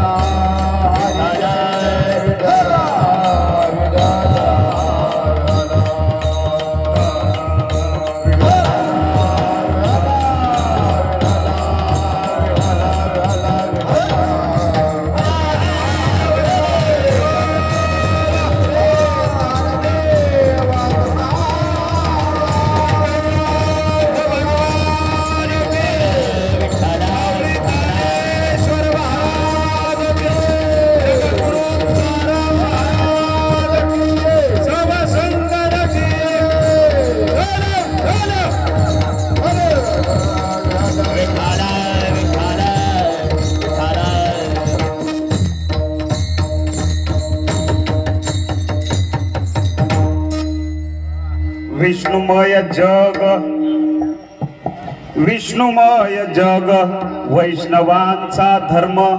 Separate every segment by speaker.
Speaker 1: विठ्ठला
Speaker 2: विष्णुमय जग. विष्णुमय जग. वैष्णवांचा धर्म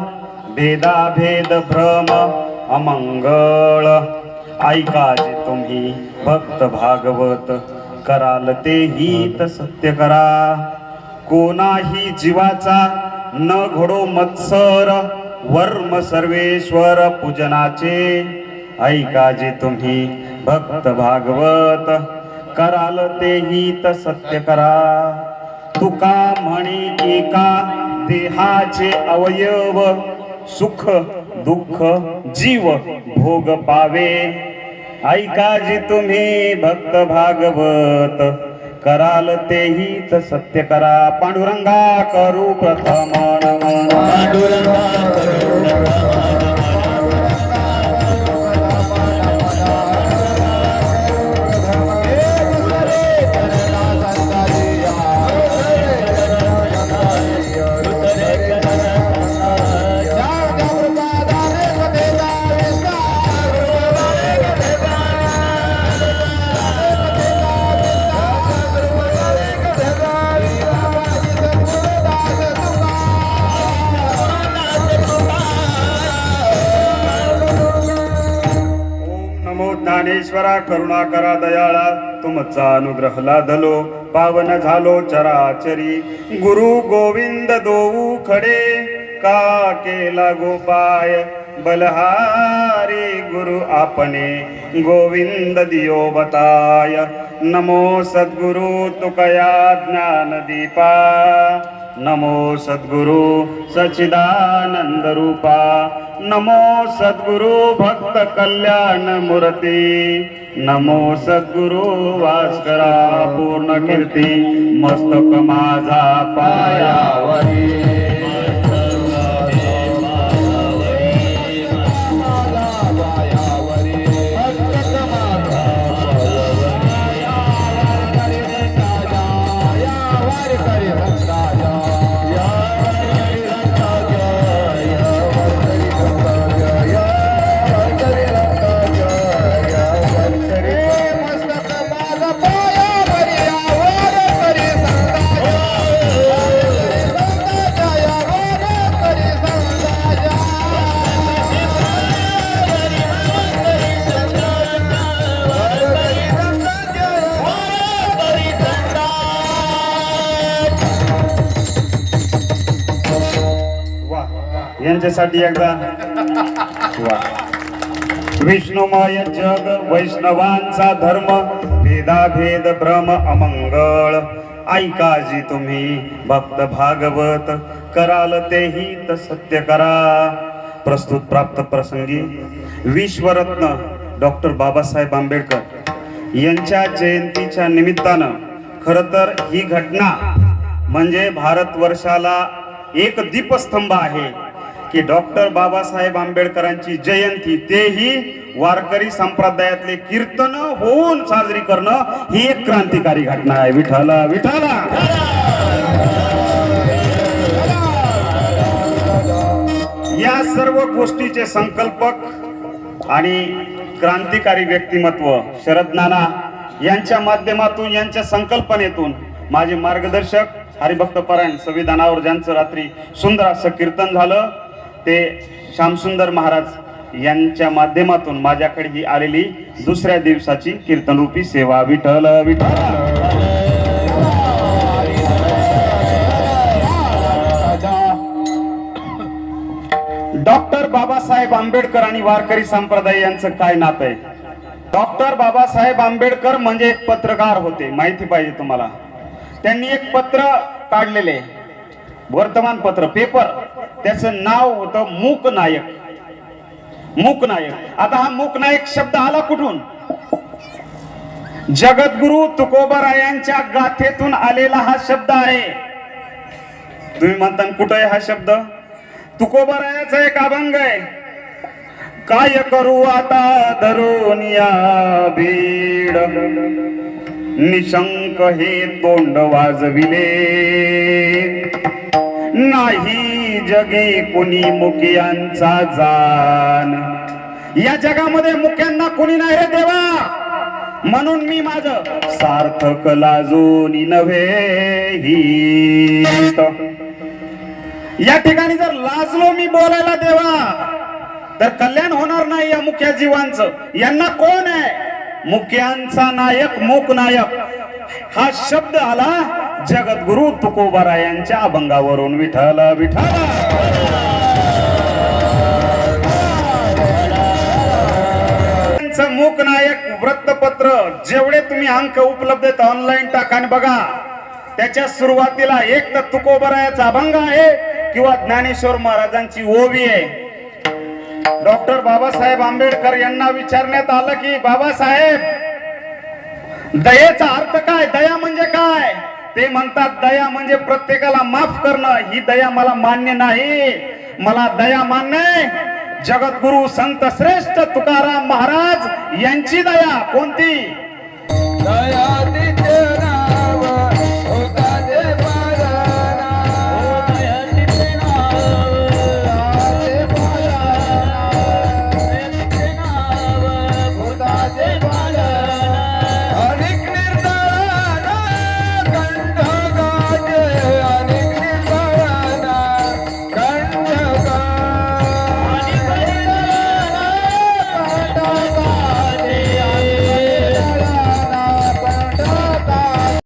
Speaker 2: भेदाभेद भ्रम अमंगळ. ऐका जे तुम्ही भक्त भागवत कराल ते हित सत्य करा. कोणाही जीवाचा न घडो मत्सर वर्म सर्वेश्वर पूजनाचे. ऐकाजे तुम्ही भक्त भागवत कराल ते हित सत्य करा. तुका म्हणे एका देहाचे अवयव सुख दुःख जीव भोग पावे. ऐका जी तुम्ही भक्त भागवत कराल ते हित सत्य करा. पांडुरंगा करू प्रथम पांडुरंगा करू प्रथम नमो ज्ञानेश्वरा करुणा करा दयाळा तुमचा अनुग्रह लाधलो पावन झालो चराचरी. गुरु गोविंद दोऊ खडे का केला गोपाय? बलहारी गुरु आपणे गोविंद दियो बताय. नमो सद्गुरु तुकया ज्ञान दीपा. नमो सद्गुरु सचिदानंद रूपा नमो सद्गुरु भक्त कल्याण मूर्ती नमो सद्गुरु वास्करा पूर्ण कीर्ती मस्तक माझा पायावरी. त्यांच्यासाठी एकदा. वा. विष्णुमय जग वैष्णवांचा धर्म भेदाभेद भ्रम अमंगळ. ऐका जी तुम्ही भक्त भागवत कराल तेही तर सत्य करा. प्रस्तुत प्राप्त प्रसंगी विश्वरत्न डॉक्टर बाबासाहेब आंबेडकर यांच्या जयंतीच्या निमित्तानं खर तर ही घटना म्हणजे भारतवर्षाला एक दीपस्तंभ आहे. की डॉक्टर बाबासाहेब आंबेडकरांची जयंती तेही वारकरी संप्रदायातले कीर्तन होऊन साजरी करणं ही एक क्रांतिकारी घटना आहे. विठाला विठाला या सर्व गोष्टीचे संकल्पक आणि क्रांतिकारी व्यक्तिमत्व शरद नाना यांच्या माध्यमातून यांच्या संकल्पनेतून माझे मार्गदर्शक हरिभक्त परायण संविधानावर ज्यांचं रात्री सुंदर असं कीर्तन झालं ते श्यामसुंदर महाराज यांच्या माध्यमातून माझ्याकडे ही आलेली दुसऱ्या दिवसाची कीर्तनरूपी सेवा विठ्ठल विठ्ठल. डॉक्टर बाबासाहेब आंबेडकर आणि वारकरी संप्रदाय यांचं काय नातं आहे? डॉक्टर बाबासाहेब आंबेडकर म्हणजे एक पत्रकार होते माहिती पाहिजे तुम्हाला. त्यांनी एक पत्र काढलेले वर्तमानपत्र पेपर त्याचं नाव होतं मूक नायक. मूक नायक. आता हा मूक नायक शब्द आला कुठून? जगद्गुरु तुकोबरायांच्या गाथेतून आलेला हा शब्द आहे. तुम्ही म्हणता कुठं आहे हा शब्द? तुकोबरायाचा एक अभंग आहे. काय करू आता धरून या भीड? निशंक हे तोंड वाजविले. नाही जगे कुणी मुखियांचा जाण. या जगामध्ये मुख्यांना कुणी नाही रे देवा. म्हणून मी माझ सार्थक लाजून नव्हे या ठिकाणी जर लाजलो मी बोलायला देवा तर कल्याण होणार नाही या मुख्या जीवांचं. यांना कोण आहे? मुख्यांचा नायक मूक नायक. हा शब्द आला जगद्गुरु तुकोबरायांच्या अभंगावरून. विठ्ठल विठ्ठल! त्यांचं मूक नायक वृत्तपत्र जेवढे तुम्ही अंक उपलब्ध आहेत ऑनलाईन टाका आणि बघा. त्याच्या सुरुवातीला एक तर तुकोबरायाचा अभंग आहे किंवा ज्ञानेश्वर महाराजांची ओवी आहे. डॉक्टर बाबासाहेब आंबेडकर यांना विचारण्यात आलं की बाबासाहेब दयेचा अर्थ काय? दया म्हणजे काय? ते म्हणतात दया म्हणजे प्रत्येकाला माफ करणं. ही दया मला मान्य नाही. मला दया मान्य जगद्गुरु संत श्रेष्ठ तुकाराम महाराज यांची दया कोणती?
Speaker 1: दया